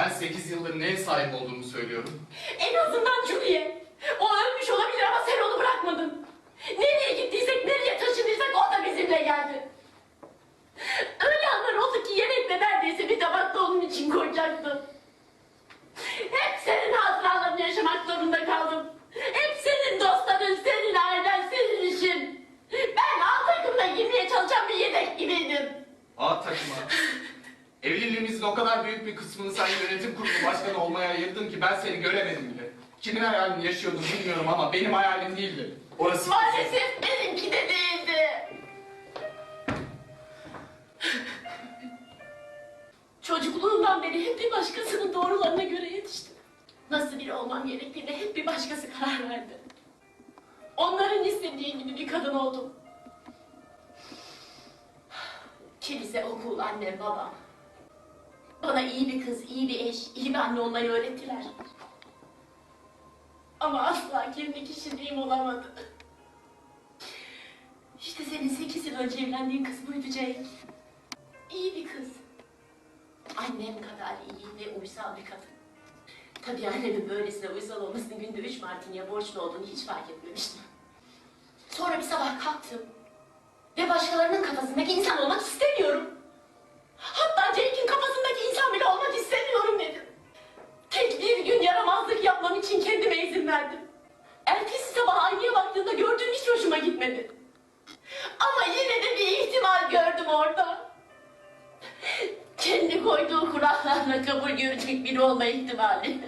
Ben 8 yıldır neye sahip olduğumu söylüyorum. En azından Julie. O ölmüş olabilir ama sen onu bırakmadın. Nereye gittiysek, nereye taşındıysak o da bizimle geldi. Öyle anlar oldu ki yemekte neredeyse bir tabak da onun için koyacaktım. Hep senin hatıralarını yaşamak zorunda kaldım. Hep senin dostların, senin ailen, senin işin. Ben A takımda girmeye çalışan bir yedek gibiydim. A takıma. Evliliğimizin o kadar büyük bir kısmını sen yönetim kurulu başkanı olmaya ayırdın ki ben seni göremedim bile. Kimin hayalini yaşıyordun bilmiyorum ama benim hayalim değildi. Orası Maalesef benimki de değildi. Çocukluğumdan beri hep bir başkasının doğrularına göre yetiştim. Nasıl biri olmam gerektiğine hep bir başkası karar verdi. Onların istediği gibi bir kadın oldum. Kilise, okul, annem, babam. Bana iyi bir kız, iyi bir eş, iyi bir anne olmayı öğrettiler. Ama asla kendi kişiliğim olamadı. İşte senin sekiz yıl önce evlendiğin kız buydu Cenk. İyi bir kız. Annem kadar iyi ve uysal bir kadın. Tabii annemin böylesine uysal olmasını günde üç martiniye borçlu olduğunu hiç fark etmemiştim. Sonra bir sabah kalktım. Ve başkalarının kafasındaki insan olmak istemiyorum. Hoşuma gitmedi. Ama yine de bir ihtimal gördüm orada. Kendi koyduğu kurallarla kabul görecek biri olma ihtimali.